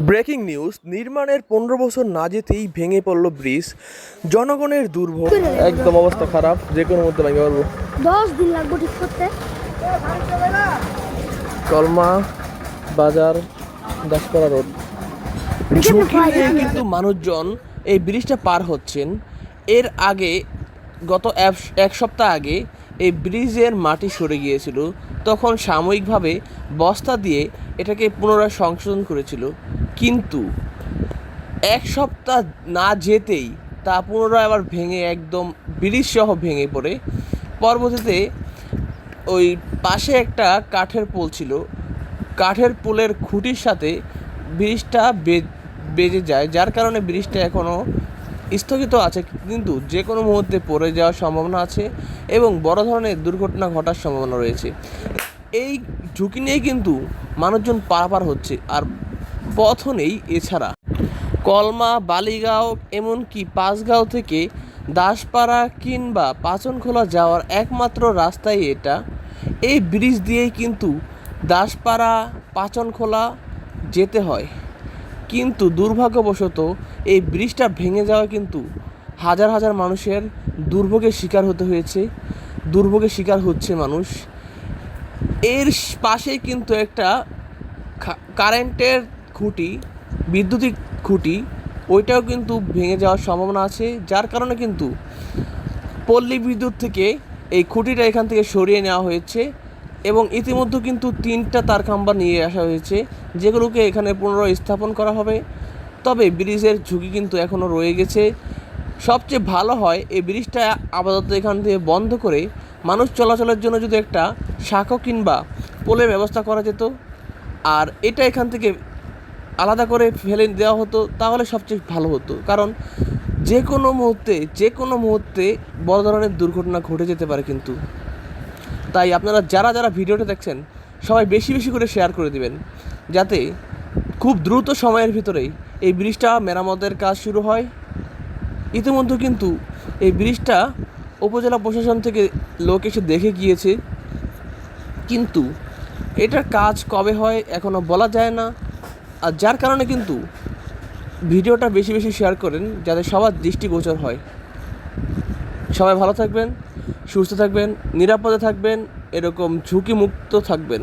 Breaking news নির্মাণের পনেরো বছর না যেতেই ভেঙে পড়ল ব্রিজ। জনগণের দুর্ভোগ একদম অবস্থা খারাপ যে কোনো মধ্যে ভেঙে পড়ব। দশ দিন লাগবে ঠিক করতে। কলমা বাজার দাসপাড়া রোড। ঝুঁকি নিয়ে কিন্তু মানুষজন এই ব্রিজটা পার হচ্ছেন। এর আগে গত এক সপ্তাহ আগে এই ব্রিজের মাটি সরে গিয়েছিল। তখন সাময়িকভাবে বস্তা দিয়ে এটাকে পুনরায় সংশোধন করেছিল। কিন্তু এক সপ্তাহ না যেতেই তা পুনরায় আবার ভেঙে একদম ব্রিজ সহ ভেঙে পড়ে। পরবর্তীতে ওই পাশে একটা কাঠের পোল ছিল। কাঠের পোলের খুঁটির সাথে ব্রিজটা বেজে যায়। যার কারণে ব্রিজটা এখনও স্থগিত আছে। কিন্তু যে কোনো মুহূর্তে পড়ে যাওয়ার সম্ভাবনা আছে এবং বড় ধরনের দুর্ঘটনা ঘটার সম্ভাবনা রয়েছে। এই ঝুঁকি নিয়ে কিন্তু মানুষজন পারাপার হচ্ছে। আর পথও নেই এছাড়া। কলমা, বালিগাঁও, এমনকি পাঁচগাঁও থেকে দাসপাড়া কিংবা পাচনখোলা যাওয়ার একমাত্র রাস্তাই এটা। এই ব্রিজ দিয়েই কিন্তু দাসপাড়া, পাচনখোলা যেতে হয়। কিন্তু দুর্ভাগ্যবশত এই ব্রিজটা ভেঙে যাওয়া কিন্তু হাজার হাজার মানুষের দুর্ভোগের শিকার হতে হয়েছে। দুর্ভোগের শিকার হচ্ছে মানুষ। এর পাশেই কিন্তু একটা কারেন্টের খুঁটি, বিদ্যুতিক খুঁটি, ওইটাও কিন্তু ভেঙে যাওয়ার সম্ভাবনা আছে, যার কারণে কিন্তু পল্লী বিদ্যুৎ থেকে এই খুঁটিটা এখান থেকে সরিয়ে নেওয়া হয়েছে এবং ইতিমধ্যে কিন্তু তিনটা তার খাম্বা নিয়ে আসা হয়েছে, যেগুলোকে এখানে পুনরায় স্থাপন করা হবে। তবে ব্রিজের ঝুঁকি কিন্তু এখনও রয়ে গেছে। সবচেয়ে ভালো হয় এই ব্রিজটা আপাতত এখান থেকে বন্ধ করে মানুষ চলাচলের জন্য যদি একটা শাঁখো কিংবা পোলের ব্যবস্থা করা যেত। আর এটা এখান থেকে আলাদা করে ফেলে দেওয়া হতো, তাহলে সবচেয়ে ভালো হতো। কারণ যে কোনো মুহূর্তে, যে কোনো মুহূর্তে বড় ধরনের দুর্ঘটনা ঘটে যেতে পারে কিন্তু। তাই আপনারা যারা যারা ভিডিওটা দেখছেন, সবাই বেশি বেশি করে শেয়ার করে দিবেন। যাতে খুব দ্রুত সময়ের ভিতরেই এই ব্রিজটা মেরামতের কাজ শুরু হয়। ইতিমধ্যে কিন্তু এই ব্রিজটা উপজেলা প্রশাসন থেকে লোক এসে দেখে গিয়েছে। কিন্তু এটার কাজ কবে হয় এখনও বলা যায় না। আর যার কারণে কিন্তু ভিডিওটা বেশি বেশি শেয়ার করেন, যাতে সবার দৃষ্টিগোচর হয়। সবাই ভালো থাকবেন, সুস্থ থাকবেন, নিরাপদে থাকবেন, এরকম ঝুঁকিমুক্ত থাকবেন।